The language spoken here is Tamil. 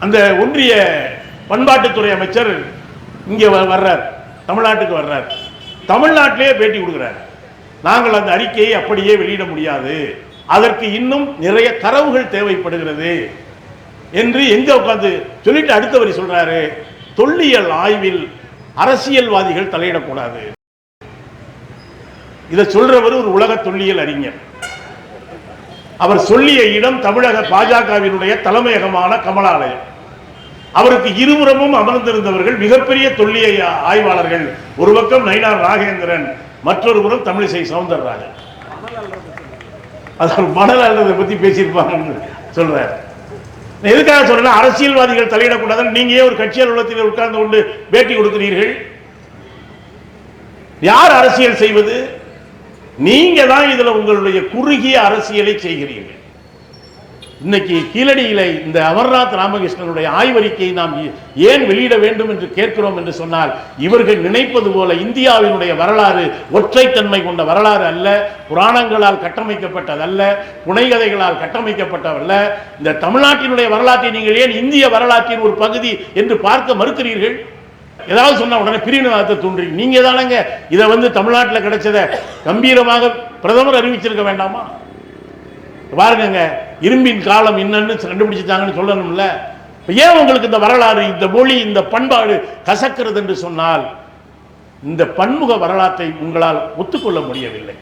அந்த ஒன்றிய பண்பாட்டுத்துறை அமைச்சர் இங்கே வ- வர்றார். தமிழ்நாட்டுக்கு வர்றார். தமிழ்நாட்டிலேயே பேட்டி கொடுக்குறார். நாங்கள் அந்த அறிக்கையை அப்படியே வெளியிட முடியாது. அதற்கு இன்னும் நிறைய தரவுகள் தேவைப்படுகிறது என்று எங்கே உட்காந்து சொல்லிட்டு அடுத்த வரி சொல்றாரு. தொல்லியல் ஆய்வில் அரசியல்வாதிகள் தலையிடக்கூடாது. இதை சொல்றவர் ஒரு உலக தொல்லியல் அறிஞர். அவர் சொல்லிய இடம் தமிழக பாஜகவினுடைய தலைமையகமான கமலாலயம். அவருக்கு இருபுறமும் அமர்ந்திருந்தவர்கள் மிகப்பெரிய தொல்லிய ஆய்வாளர்கள். ஒரு பக்கம் நயினார் ராகேந்திரன் மற்றொரு புறம் தமிழிசை சவுந்தரராஜன் அதாவது மணல் அல்லதை பத்தி பேசியிருப்பாங்க சொல்றாரு. எதுக்காக சொல்றேன் அரசியல்வாதிகள் தலையிடக்கூடாதுன்னு நீங்க ஏன் ஒரு கட்சி அலுவலகத்தில் உட்கார்ந்து கொண்டு பேட்டி கொடுக்கிறீர்கள்? யார் அரசியல் செய்வது? நீங்க தான் இதுல உங்களுடைய குறுகிய அரசியலை செய்கிறீர்கள். இன்னைக்கு கீழடியில இந்த அமர்நாத் ராமகிருஷ்ணனுடைய ஆய்வறிக்கையை நாம் ஏன் வெளியிட வேண்டும் என்று கேட்கிறோம் என்று சொன்னால் இவர்கள் நினைப்பது போல இந்தியாவினுடைய வரலாறு ஒற்றைத்தன்மை கொண்ட வரலாறு அல்ல புராணங்களால் கட்டமைக்கப்பட்டதல்ல புனைகதைகளால் கட்டமைக்கப்பட்டதல்ல. இந்த தமிழ்நாட்டினுடைய வரலாற்றை நீங்கள் ஏன் இந்திய வரலாற்றின் ஒரு பகுதி என்று பார்க்க மறுக்கிறீர்கள்? ஏதாவது சொன்னால் உடனே பிரிவினவாதத்தை தூண்டுறீங்க நீங்க தானங்க இதை வந்து தமிழ்நாட்டில் கிடைச்சதை கம்பீரமாக பிரதமர் அறிவிச்சிருக்க வேண்டாமா? பாருங்கங்க இரும்பின் காலம் என்னன்னு கண்டுபிடிச்சிட்டாங்கன்னு சொல்லணும்ல. ஏன் உங்களுக்கு இந்த வரலாறு இந்த மொழி இந்த பண்பாடு கசக்கிறது என்று சொன்னால் இந்த பன்முக வரலாற்றை உங்களால் ஒத்துக்கொள்ள முடியவில்லை.